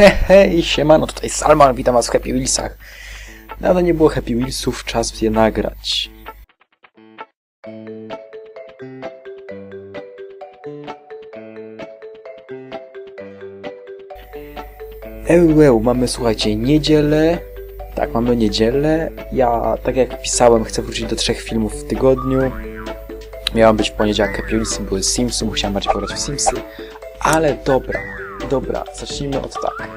Hej, siemano, tutaj Salman, witam was w Happy Wheelsach. Dawno nie było Happy Wheelsów, czas je nagrać. Eł, mamy, słuchajcie, niedzielę. Tak, mamy niedzielę. Ja, tak jak pisałem, chcę wrócić do trzech filmów w tygodniu. Miałam być poniedziałek Happy Wheelsy, były Simsy, musiałem bardziej pograć w Simsy. Ale dobra, dobra, zacznijmy od tak.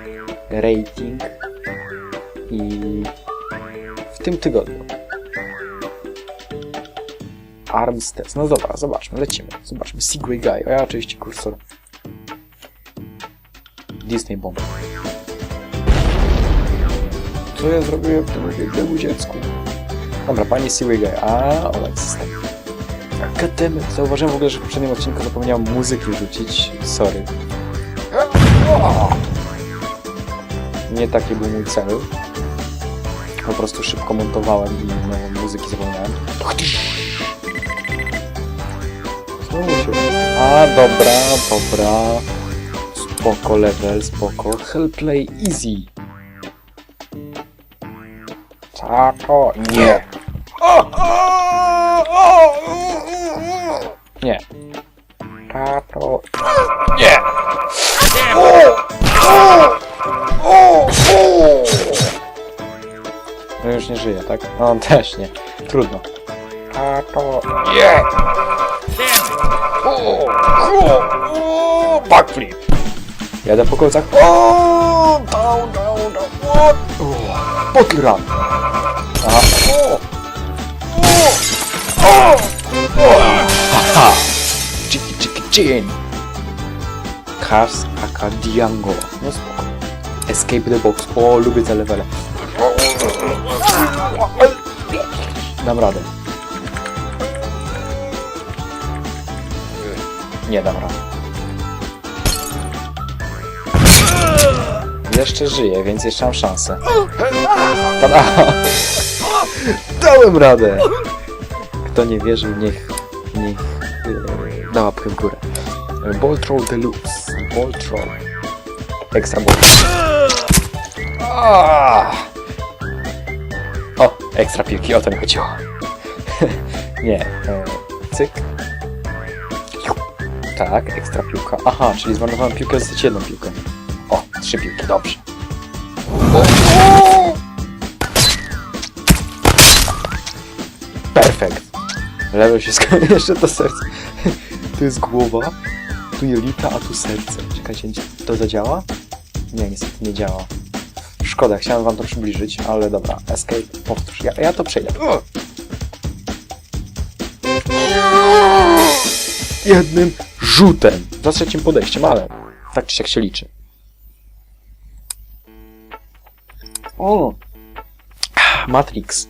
Rating i w tym tygodniu Arms Test. No dobra, zobaczmy, lecimy. Zobaczmy. Segway Guy. A ja oczywiście kursor Disney Bomb. Co ja zrobiłem temu biednemu dziecku? Dobra, pani Segway Guy. A, olej system. Akademy. Zauważyłem w ogóle, że w poprzednim odcinku zapomniałem muzyki rzucić. Sorry. Nie taki był mój cel. Po prostu szybko montowałem i no, muzyki zapomniałem. Znowu. A, dobra, dobra. Spoko level, spoko. Hellplay easy. Tato, nie. Nie. Tato, już nie żyje, tak? No on też nie. Trudno. Tato, nie. O, o, o, Backflip. Jadę po kolcach. O, down, down, down. What? O, Bottle run. A, o, o, o, o. Haha. Chiki, chiki, chin. Cars Acadiango. No spoko. Escape the box. O, lubię te levele. Dam radę. Nie dam rady. Jeszcze żyję, więc jeszcze mam szansę. Tada! Dałem radę! Kto nie wierzył, niech... niech... Yy, da łapkę w górę. Ball Troll Deluxe. Ball Troll. Ekstra ball. Ah! Ekstra piłki, o to mi chodziło. nie, e, cyk. Tak, ekstra piłka. Aha, czyli zmarnowałem piłkę, zostać jedną piłkę. O, trzy piłki, dobrze. Perfekt. Level się skończył, jeszcze to serce. tu jest głowa, tu jelita, a tu serce. Czekajcie, to zadziała? Nie, niestety nie działa. Szkoda, chciałem wam to przybliżyć, ale dobra. Escape, powtórz. Ja, ja to przejdę. Jednym rzutem. Za trzecim podejściem, ale tak czy siak się liczy. O! Matrix.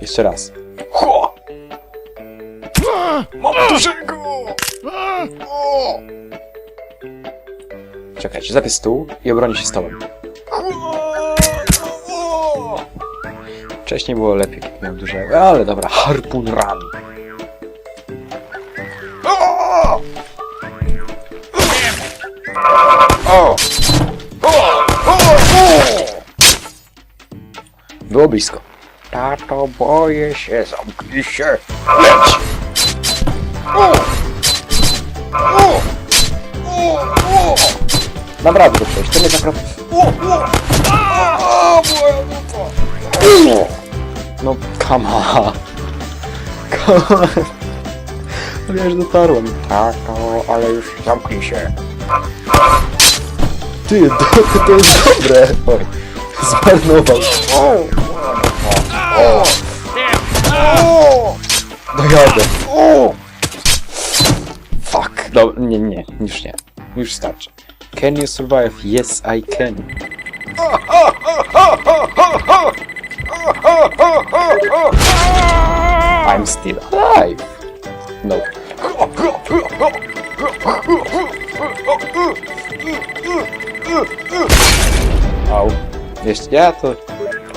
Jeszcze raz. Mam dużego! O! Czekajcie, zapię stół i obronię się stołem. Wcześniej było lepiej, jak miałem dużego, ale dobra, harpun run. O! Było blisko. Tato, boję się, zamknij się. Leć! Dam radę to przejść, to nie tak naprawdę... O! O! A, moja dupa! O! No, come on. Come on. No ja już dotarłem. Tato, ale już zamknij się. Ty, to, to jest dobre. Oj, zmarnował. O! O! O! Dojadę. O! Nie, nie, już nie. Już starczy. Can you survive? Yes, I can. I'm still alive. No. Au. Jeszcze ja to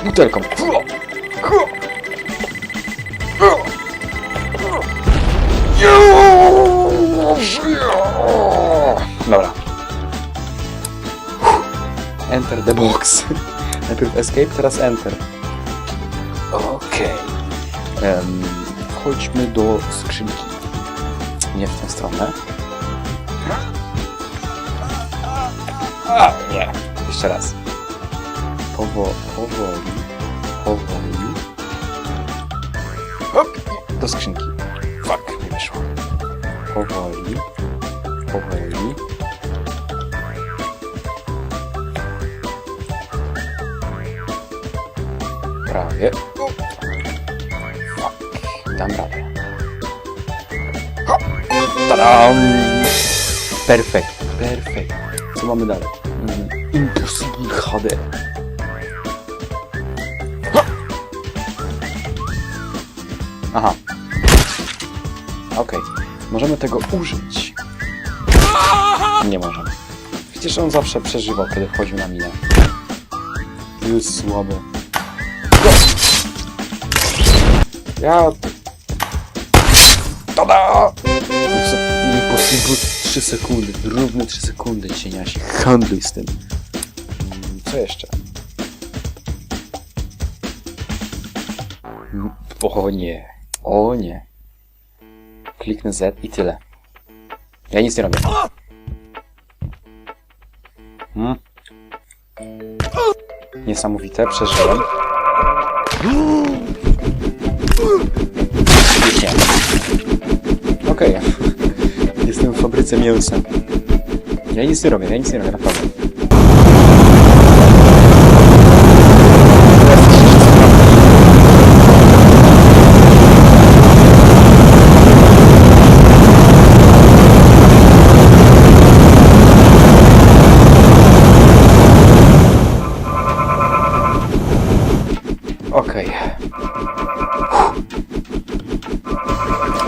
butelką. Dobra. Enter the box. Najpierw escape, teraz enter. Okej. Okay. Um, chodźmy do skrzynki. Nie w tę stronę. A, nie. Jeszcze raz. Powo powoli. Powoli. Hop. Do skrzynki. Fuck, nie wyszło. Powoli, powoli. Prawie. Fuck, dam radę. Tadam! Perfekt, perfekt. Co mamy dalej? Mm, Impossible HD. Ha! Aha. Okej. Możemy tego użyć. Nie możemy. Przecież on zawsze przeżywał, kiedy wchodził na minę. Jest słabe. Ja... Tada! Impossible 3 sekundy. Równe 3 sekundy, cieniasi. Handluj z tym. Mm, Co jeszcze? Mm, O nie. O nie. Kliknę Z i tyle. Ja nic nie robię. Hmm. Niesamowite, przeżyłem. Okej. Jestem w fabryce mięsa. Ja nic nie robię, ja nic nie robię, naprawdę. Okej.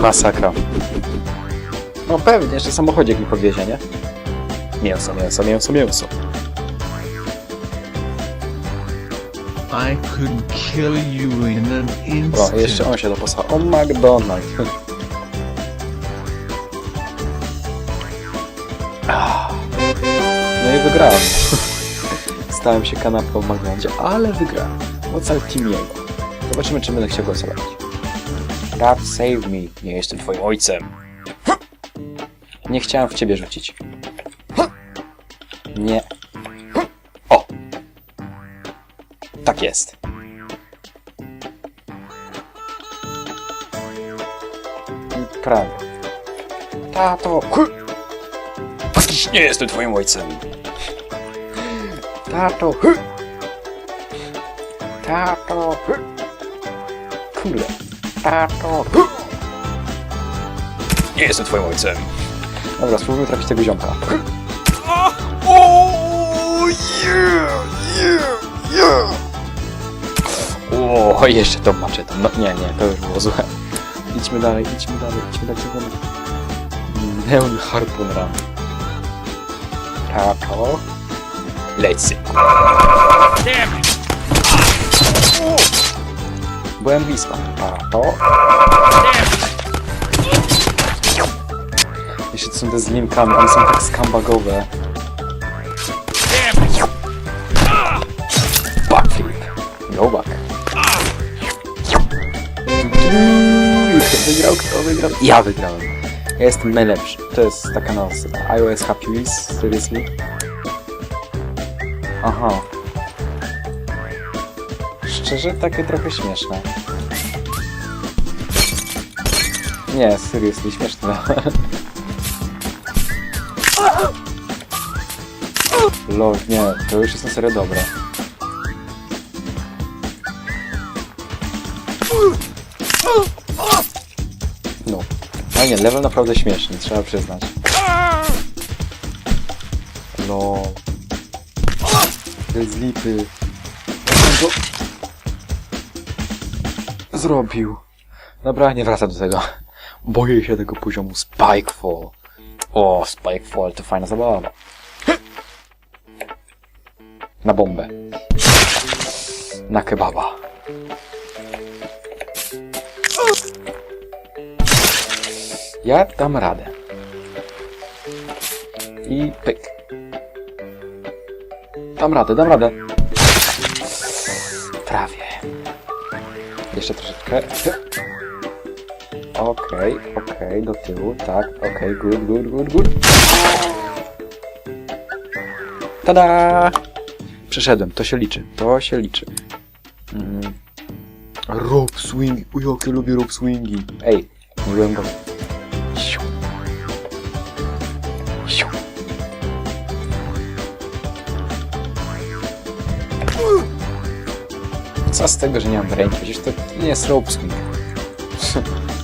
Masakra. No pewnie, że samochodziek mi podwiezie, nie? Mięso, mięso, mięso, mięso. I could kill you in an O, instant. jeszcze on się doposa. O, McDonald's. No i wygrałem. Stałem się kanapką w McDonaldzie, ale wygrałem. Ocal Team jego. Zobaczymy, czy będę chciał głosować. Rap save me. Nie jestem twoim ojcem. Nie chciałem w ciebie rzucić. Nie. O! Tak jest. Prawie. Tato! Nie jestem twoim ojcem. Tato! Tato! Kurde. Tato! Nie jestem twoim ojcem. Dobra, spróbujmy trafić tego ziomka. O, yeah, yeah, yeah. O, jeszcze to maczetą. No nie, nie, to już było złe. Idźmy dalej, idźmy dalej, idźmy dalej. idźmy dalej. Neon Harpun Run. Tato. Lecę. Byłem blisko. Tato. Jeszcze to są te z linkami, one są tak skambagowe. Backflip. Go back. Kto wygrał? Kto wygrał? Ja wygrałem. Ja jestem najlepszy. To jest taka nazwa. iOS Happy Wheels? Seriously? Aha. Szczerze, takie trochę śmieszne. Nie, seriously, śmieszne. Lol, nie, to już jest na serio dobre. No. A nie, level naprawdę śmieszny, trzeba przyznać. No. Bez lipy. Zrobił? Dobra, nie wracam do tego. Boję się tego poziomu Spikefall. O, Spikefall to fajna zabawa. Na bombę. Na kebaba. Ja dam radę. I pyk. Dam radę, dam radę. Prawie. Jeszcze troszeczkę. Okej, okej, do tyłu, tak, okej, good, good, good, good. Tada! Przeszedłem, to się liczy, to się liczy. Mm. Rope swing, uj, lubię rope swingi. Ej, byłem go. Co z tego, że nie mam ręki? Przecież to nie jest rope.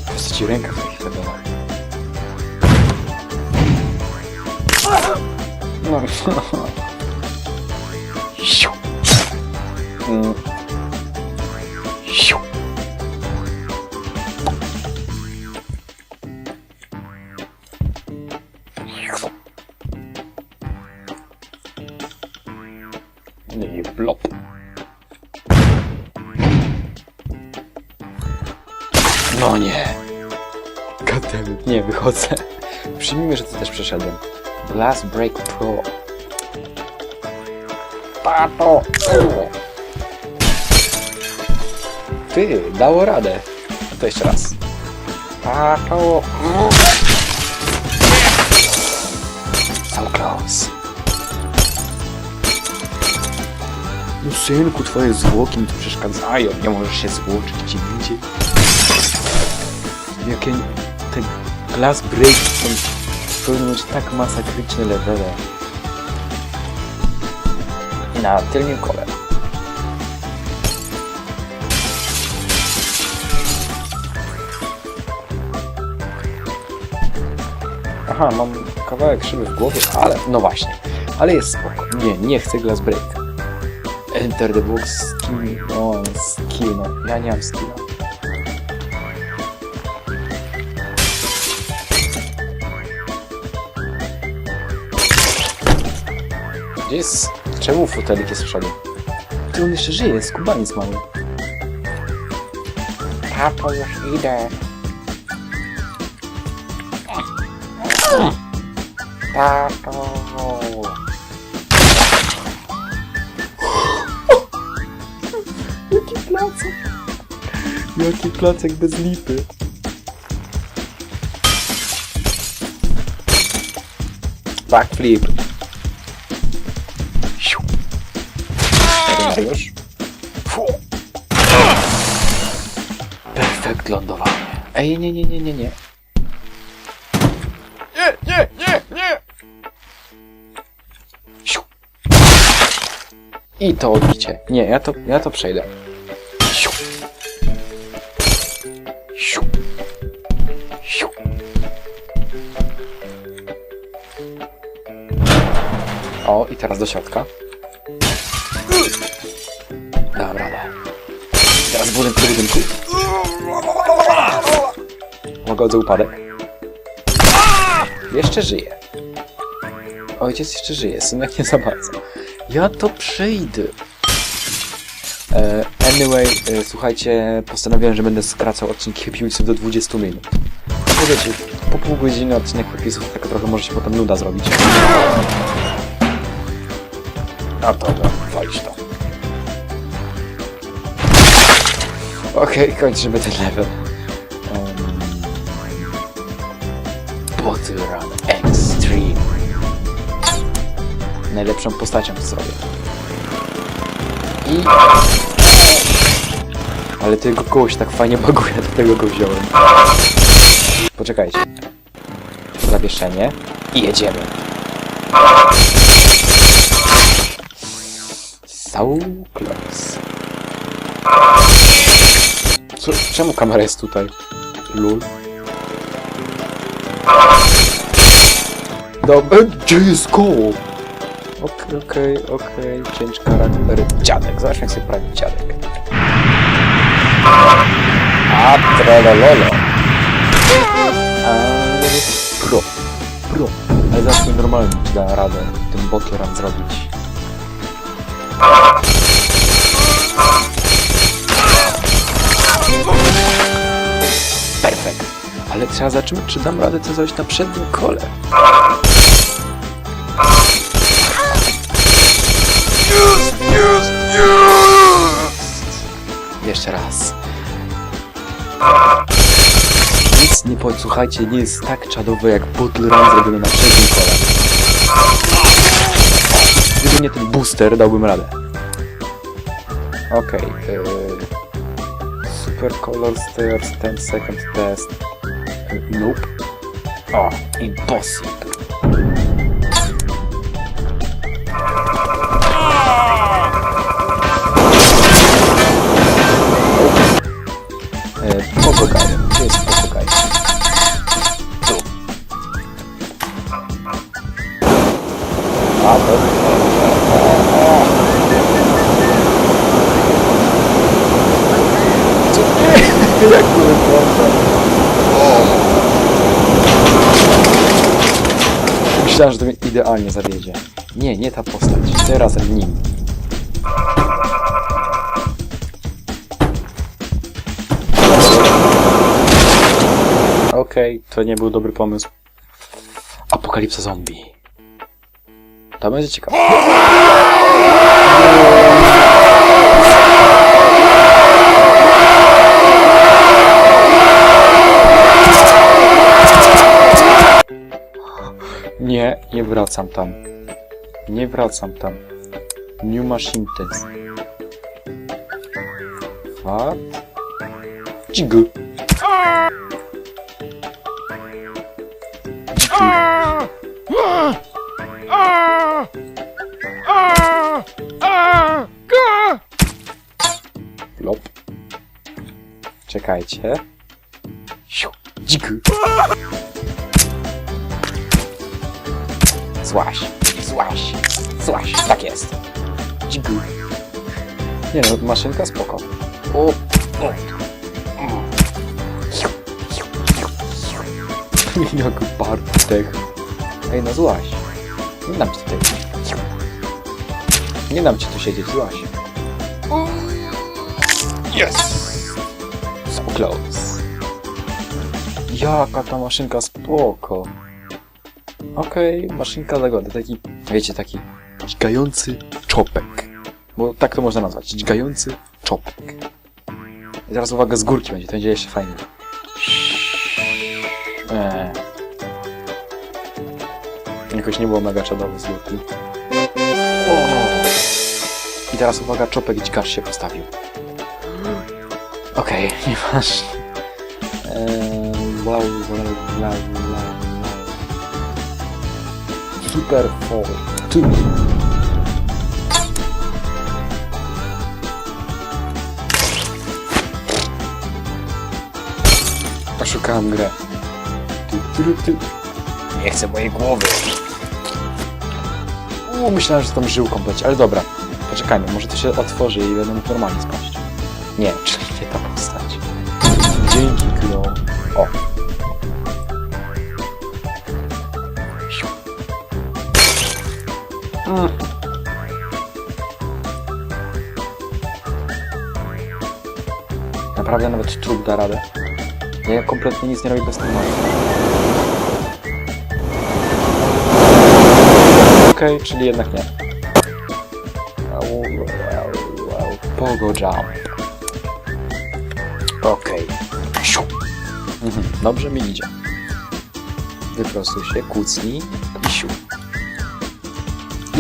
Po co ci ręka w tej chwili dała? No. No i blop. Wychodzę. Przyjmijmy, że to też przeszedłem. Glass Break Pro. Pato! Ty, dało radę. To jeszcze raz. Pato! So close. No synku, twoje zwłoki mi tu przeszkadzają. Nie możesz się złoczyć gdzie indziej. Jakie te glass break są powinny tak masakryczne levele. I na tylnym kole. Aha, mam kawałek szyby w głowie, ale no właśnie. Ale jest spoko. Nie, nie chcę glass break. Enter the box skill. O, skill, no. Ja nie mam skilla. Gdzie jest... Czemu fotelik jest w przodu? Ty on jeszcze żyje, skubaniec mały. Tato, już idę. Tato. Jaki placek. Jaki placek bez lipy. Backflip. Fu. Perfekt lądowanie. Ej, nie, nie, nie, nie, nie. Nie, nie, nie, nie! Siu. I to odbicie. Nie, ja to, ja to przejdę. Siu. Siu. Siu. O, i teraz do środka. Teraz budynku. Łagodzę upadek. Jeszcze żyje. Ojciec jeszcze żyje, synek nie za bardzo. Ja to przejdę. E, anyway, e, słuchajcie, postanowiłem, że będę skracał odcinki Wheelsów do 20 minut. No po pół godziny odcinek Happy Wheelsów tak trochę może się potem nuda zrobić. A dobra, Okej, kończymy ten level. Um, Bottle Run Extreme. Najlepszą postacią w zrobię. I... Ale tego kogoś tak fajnie baguje, dlatego go wziąłem. Poczekajcie. Zawieszenie. I jedziemy. So close. Co, czemu kamera jest tutaj? Lul. Dobra, gdzie jest koło? Okej, okej, okej, change charakter. Dziadek, zacznę sobie prawić dziadek. A trolololo. A pro, pro. Ale zacznij normalnie, czy da radę ten botleran zrobić. Perfekt. Ale trzeba zacząć, czy dam radę to zrobić na przednim kole. Jeszcze raz. Nic nie podsłuchajcie, nie jest tak czadowe jak Bottle Run zrobiony na trzecim kole. Gdyby nie ten booster, dałbym radę. Okej. yy, Super Color Stairs 10 second test. Yy, Nope. Oh, impossible. Myślałem, że to mnie idealnie zawiedzie. Nie, nie ta postać. Teraz nim. Okej, to nie był dobry pomysł. Apokalipsa zombie. To będzie ciekawe. Nie, nie wracam tam. Nie wracam tam. New machine test. What? Dźgu. Lop. Czekajcie. Siu. Złaś. Złaś. Złaś. Tak jest. Dźgu. Nie no, maszynka spoko. O. o. Mm. Jak Bartek. Ej, no złaś. Nie dam ci tutaj. Nie dam ci tu siedzieć, złaś. Yes! So close. Jaka ta maszynka spoko. Okej, maszynka zagody. Taki, wiecie, taki dźgający czopek. Bo tak to można nazwać. Dźgający czopek. I teraz uwaga, z górki będzie, to będzie jeszcze fajnie. Eee. Jakoś nie było mega czadowy z górki. I teraz uwaga, czopek dźgacz się postawił. Okej, nieważne. Eee, wow, wow, wow. Super 2. Oszukałem grę. Tu, tu, tu. Nie chcę mojej głowy. U, myślałem, że tam żył kompletnie, ale dobra. Poczekajmy, może to się otworzy i będę normalnie spaść. Nie, czyli nie ta postać. Dzięki, Klo. O. Naprawdę nawet trup da radę. Ja kompletnie nic nie robię bez tego. Okej, czyli jednak nie. Pogo jump. Mhm, Dobrze mi idzie. Wyprostuj się, kucnij.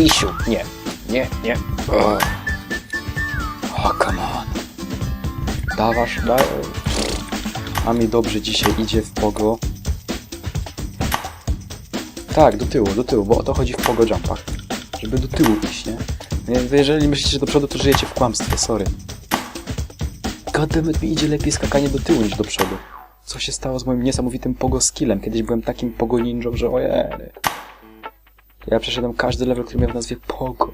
I siu. Nie. Nie, nie. O, oh, come on. Dawasz, da... A mi dobrze dzisiaj idzie w pogo. Tak, do tyłu, do tyłu, bo o to chodzi w pogo jumpach. Żeby do tyłu iść, nie? Więc jeżeli myślicie, że do przodu, to żyjecie w kłamstwie, sorry. Goddammit, mi idzie lepiej skakanie do tyłu niż do przodu. Co się stało z moim niesamowitym pogo skillem? Kiedyś byłem takim pogo ninją, że ojej. Ja przeszedłem każdy level, który miał w nazwie pogo.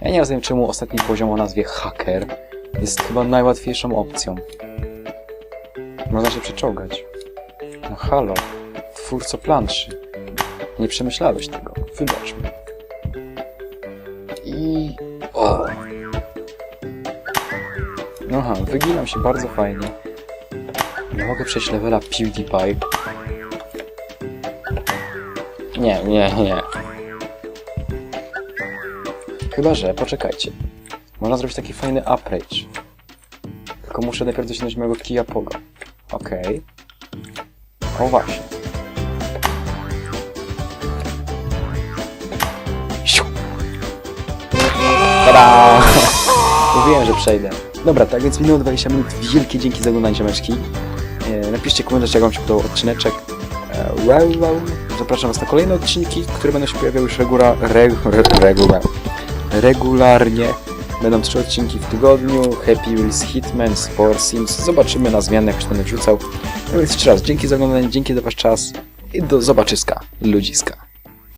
Ja nie rozumiem, czemu ostatni poziom o nazwie hacker jest chyba najłatwiejszą opcją. Można się przeczołgać. No halo, twórco planszy. Nie przemyślałeś tego. Wybacz mi. I... O! No Aha, wyginam się bardzo fajnie. Nie mogę przejść levela PewDiePie. Nie, nie, nie. Chyba, że, poczekajcie. Można zrobić taki fajny uprage. Tylko muszę najpierw dosięgnąć mojego kija poga. Okej. O właśnie. Siu. Tada! Mówiłem, że przejdę. Dobra, tak więc minęło 20 minut. Wielkie dzięki za oglądanie ziomeczki. E, napiszcie komentarz, jak wam się podobał odcineczek. E, well, well. Zapraszam was na kolejne odcinki, które będą się pojawiały już regula, reg, re, regula, regularnie. Będą trzy odcinki w tygodniu. Happy Wheels Hitman, Sport Sims. Zobaczymy na zmianę, jak się będę wrzucał. No więc jeszcze raz, dzięki za oglądanie, dzięki za wasz czas i do zobaczyska, ludziska.